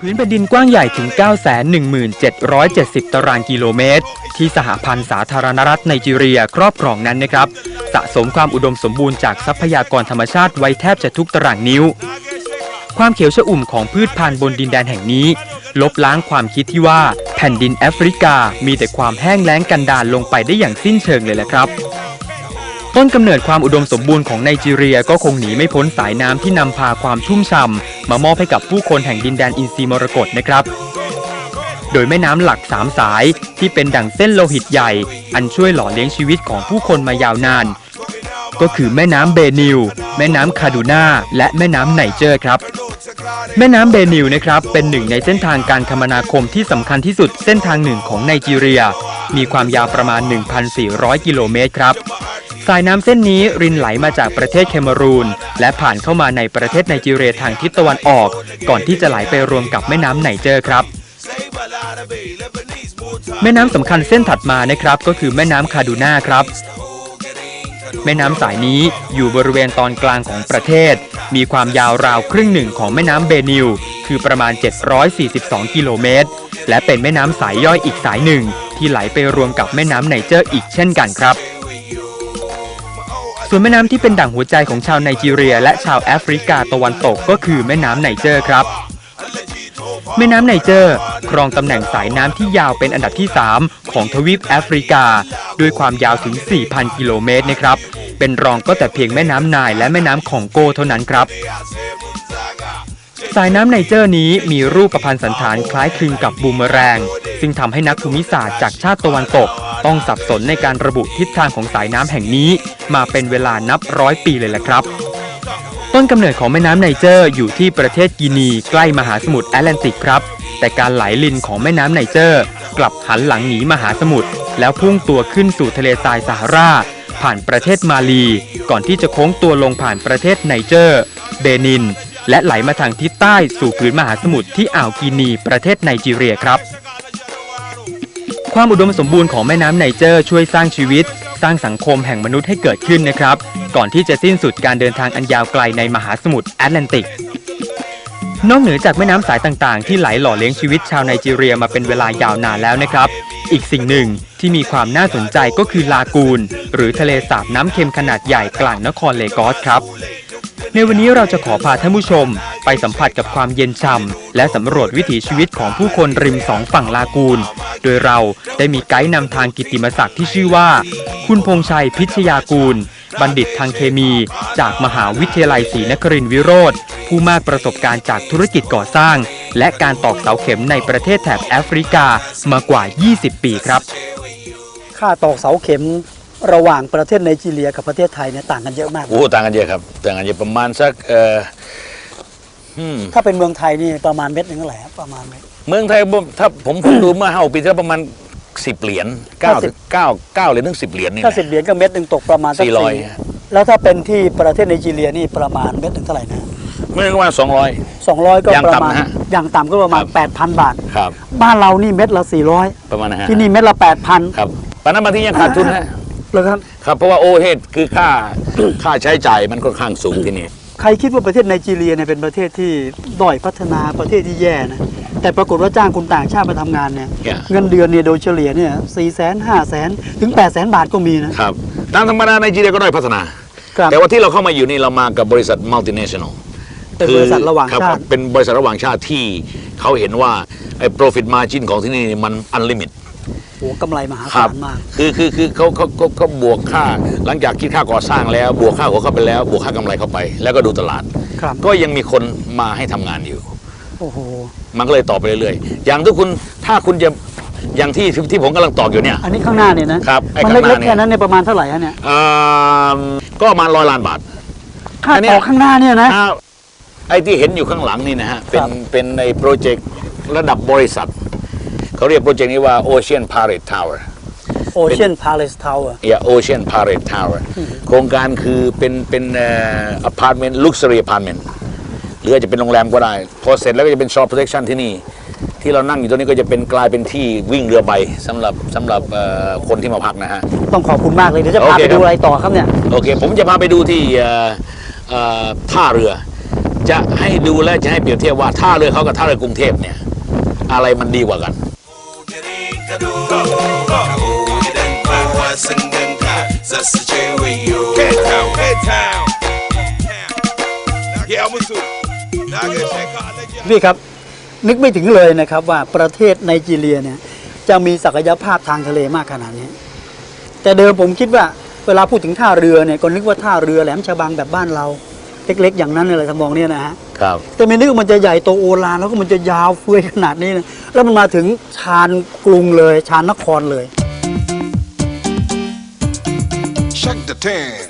พื้นแผ่นดินกว้างใหญ่ถึง 917,770 ตารางกิโลเมตร ที่สหพันธ์สาธารณรัฐไนจีเรียครอบครองนั้นนะครับ สะสมความอุดมสมบูรณ์จากทรัพยากรธรรมชาติไว้แทบจะทุกตารางนิ้ว ความเขียวชอุ่มของพืชพันธุ์บนดินแดนแห่งนี้ ลบล้างความคิดที่ว่าแผ่นดินแอฟริกา มีแต่ความแห้งแล้งกันดารลงไปได้อย่างสิ้นเชิงเลยแหละครับต้นกำเนิดความอุดมสมบูรณ์ของไนจีเรียก็คงหนีไม่พ้นสายน้ำที่นำพาความชุ่มฉ่ำ มามอบให้กับผู้คนแห่งดินแดนอินทรีมรกตนะครับ โดยแม่น้ำหลักสามสายที่เป็นดั่งเส้นโลหิตใหญ่ อันช่วยหล่อเลี้ยงชีวิตของผู้คนมายาวนาน ก็คือแม่น้ำเบนิล แม่น้ำคาดูนาและแม่น้ำไนเจอร์ครับแม่น้ำเบนิลนะครับเป็นหนึ่งในเส้นทางการคมนาคมที่สำคัญที่สุดเส้นทางหนึ่งของไนจีเรีย มีความยาวประมาณ 1,400 กิโลเมตรครับ สายน้ำเส้นนี้รินไหลมาจากประเทศเคเมรูน และผ่านเข้ามาในประเทศไนจีเรียทางทิศตะวันออก ก่อนที่จะไหลไปรวมกับแม่น้ำไนเจอร์ครับ แม่น้ำสำคัญเส้นถัดมานะครับก็คือแม่น้ำคาดูนาครับ แม่น้ำสายนี้อยู่บริเวณตอนกลางของประเทศ มีความยาวราวครึ่งหนึ่งของแม่น้ำเบนิล คือประมาณ 742 กิโลเมตร และเป็นแม่น้ำสายย่อยอีกสายหนึ่ง ที่ไหลไปรวมกับแม่น้ำไนเจอร์อีกเช่นกันครับ ส่วนแม่น้ำที่เป็นดั่งหัวใจของชาวไนจีเรีย และชาวแอฟริกาตะวันตกก็คือแม่น้ำไนเจอร์ครับ แม่น้ำไนเจอร์ครองตำแหน่งสายน้ำที่ยาวเป็นอันดับที่ 3 ของทวีปแอฟริกา ด้วยความยาวถึง 4,000 กิโลเมตรนะครับ เป็นรองก็แต่เพียงแม่น้ำนายและแม่น้ำของโกเท่านั้นครับสายน้ำไนเจอร์นี้มีรูปประพันธ์สันฐานคล้ายคลึงกับบูมเมอแรง ซึ่งทำให้นักภูมิศาสตร์จากชาติตะวันตก ต้องสับสนในการระบุทิศทางของสายน้ำแห่งนี้ มาเป็นเวลานับร้อยปีเลยละครับ ต้นกำเนิดของแม่น้ำไนเจอร์อยู่ที่ประเทศกินีใกล้มหาสมุทรแอตแลนติกครับ แต่การไหลลินของแม่น้ำไนเจอร์ กลับหันหลังหนีมหาสมุทรแล้วพุ่งตัวขึ้นสู่ทะเลทรายซาฮารา ผ่านประเทศมาลี ก่อนที่จะโค้งตัวลงผ่านประเทศไนเจอร์ เบนิน และไหลมาทางทิศใต้สู่พื้นมหาสมุทรที่อ่าวกินีประเทศไนจีเรียครับ ความอุดมสมบูรณ์ของแม่น้ำไนเจอร์ช่วยสร้างชีวิต สร้างสังคมแห่งมนุษย์ให้เกิดขึ้นนะครับ ก่อนที่จะสิ้นสุดการเดินทางอันยาวไกลในมหาสมุทรแอตแลนติก นอกเหนือจากแม่น้ำสายต่างๆ ที่ไหลหล่อเลี้ยงชีวิตชาวไนจีเรียมาเป็นเวลายาวนานแล้วนะครับ อีกสิ่งหนึ่งที่มีความน่าสนใจก็คือลากูน หรือทะเลสาบน้ำเค็มขนาดใหญ่กลางนครเลกอสครับ ในวันนี้เราจะขอพาท่านผู้ชม ไปสัมผัสกับความเย็นช่ำและสำรวจวิถีชีวิตของผู้คนริมสองฝั่งลากูน โดยเราได้มีไกด์นำทางกิตติมศักดิ์ที่ชื่อว่า คุณพงษ์ชัยพิชยากูล บัณฑิตทางเคมี จากมหาวิทยาลัยศรีนครินทรวิโรธผู้มากประสบการณ์จากธุรกิจก่อสร้าง และการตอกเสาเข็มในประเทศแถบแอฟริกามากว่า 20 ปีครับ ค่าตอกเสาเข็มระหว่างประเทศไนจีเรียกับประเทศไทยเนี่ยต่างกันเยอะมาก โอ้ต่างกันเยอะครับ ต่างกันเยอะประมาณสักเอ่อ อืมถ้าเป็นเมืองไทยนี่ประมาณเม็ดหนึ่งเท่าไหร่ครับประมาณเม็ด เมืองไทยผมถ้าผมผมดูเมื่อห้าปีที่แล้วประมาณสิบเหรียญเก้าห้าสิบเก้าเก้าเหรียญถึงสิบเหรียญนี่ถ้านะสิบเหรียญก็เม็ดหนึ่งตกประมาณสักสี่ร้อย แล้วถ้าเป็นที่ประเทศไนจีเรียนี่ประมาณเม็ดหนึ่งเท่าไหร่นะไม่ถึงประมาณสองร้อย สองร้อยก็อย่างประต่ำมาณนะฮะอย่างต่ำก็ประมาณครับ แปดพันบาท ครับ บ้านเรานี่เม็ดละสี่ร้อยประมาณนะฮะที่นี่เม็ดละแปดพันครับตอนนั้นบางทียังขาดทุนนะเลยครับ ครับเพราะว่าโอเฮดคือค่า ค่าใช้จ่ายมันค่อนข้างสูงที่นี่ ใครคิดว่าประเทศไนจีเรียเนี่ยเป็นประเทศที่ด้อยพัฒนาประเทศที่แย่นะแต่ปรากฏว่าจ้างคนต่างชาติมาทำงานเนี่ย Yeah. เงินเดือนเนี่ยโดยเฉลี่ยเนี่ยสี่แสนห้าแสนถึงแปดแสนบาทก็มีนะครับ ตามธรรมดาในจีเรียก็ได้อยพัฒนา ครับแต่ว่าที่เราเข้ามาอยู่นี่เรามากับบริษัทมัลติเนชั่นแนลเป็นบริษัทระหว่างคบชาติ เป็นบริษัทระหว่างชาติที่เขาเห็นว่าไอ้ profit margin ของที่นี่มัน unlimit โอ้กำไรมหาครัศาบลมาก คือคือคือเขาเขาเขาเขาบวกค่า หลังจากคิดค่าก่อสร้างแล้ว บวกค่าหัวเข้าไปแล้ว บวกค่ากำไรเข้าไป แล้วก็ดูตลาด ครับ ก็ยังมีคนมาให้ทำงานอยู่ โอ้โห มันก็เลยต่อไปเรื่อยๆ อย่างที่คุณถ้าคุณจะอย่างที่ที่ที่ผมกำลังตอกอยู่เนี่ย อันนี้ข้างหน้าเนี่ยนะครับไอ้มันข้างหน้าเล็กๆเนี่ยแค่นั้นเนี่ยประมาณเท่าไหร่ฮะเนี่ยเอ่อก็ประมาณร้อยล้านบาทค่าอันเนี้ยต่อข้างหน้าเนี่ยนะอ้าวไอ้ที่เห็นอยู่ข้างหลังนี่นะฮะเป็นครับเป็นในโปรเจกต์ระดับบริษัท เขาเรียกโปรเจกต์นี้ว่า Ocean Parade Tower Ocean Palace Tower อย่า Ocean Parade Tower โครงการคือเป็นเป็นเอ่อ apartment luxury apartment หรืออาจจะเป็นโรงแรมก็ได้ พอเสร็จแล้วก็จะเป็น shore protection ที่นี่ ที่เรานั่งอยู่ตรงนี้ก็จะเป็นกลายเป็นที่วิ่งเรือใบสำหรับสำหรับเอ่อคนที่มาพักนะฮะ ต้องขอบคุณมากเลย เดี๋ยวจะโอพาเคไปครับดูอะไรต่อครับเนี่ย โอเค ผมจะพาไปดูที่เอ่อเอ่อท่าเรือ จะให้ดูและจะให้เปรียบเทียบว่าท่าเรือเขากับท่าเรือกรุงเทพเนี่ยอะไรมันดีกว่ากัน พี่ครับ นึกไม่ถึงเลยนะครับว่าประเทศไนจีเรียเนี่ยจะมีศักยภาพทางทะเลมากขนาดนี้ แต่เดิมผมคิดว่าเวลาพูดถึงท่าเรือเนี่ยก็นึกว่าท่าเรือแหลมฉบังแบบบ้านเรา เล็กๆ อย่างนั้นอะไรทำนองเนี้ยนะฮะ ครับ แต่ไม่นึกว่ามันจะใหญ่โตโอฬารแล้วก็มันจะยาวเฟือยขนาดนี้นะแล้วมันมาถึงชานกรุงเลยชานนครเลย check the ten.